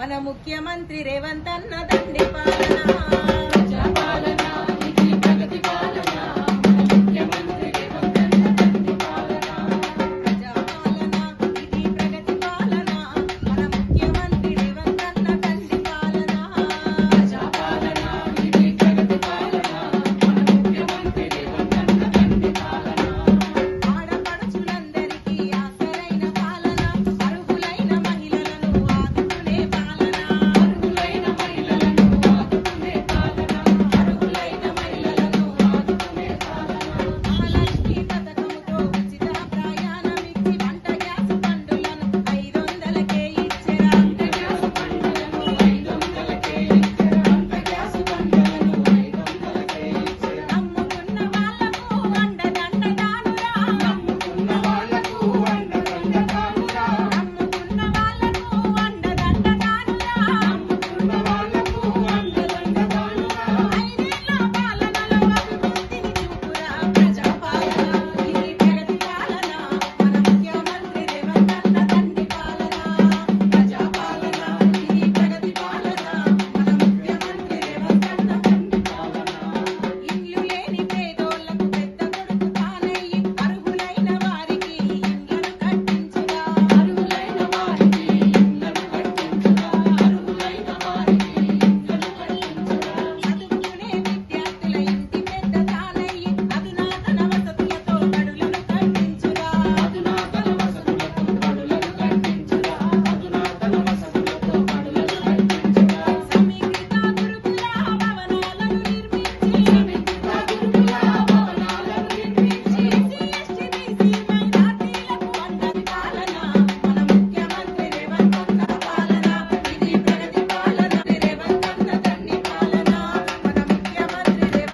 మన ముఖ్యమంత్రి రేవంత్ అన్న దండి పాలన.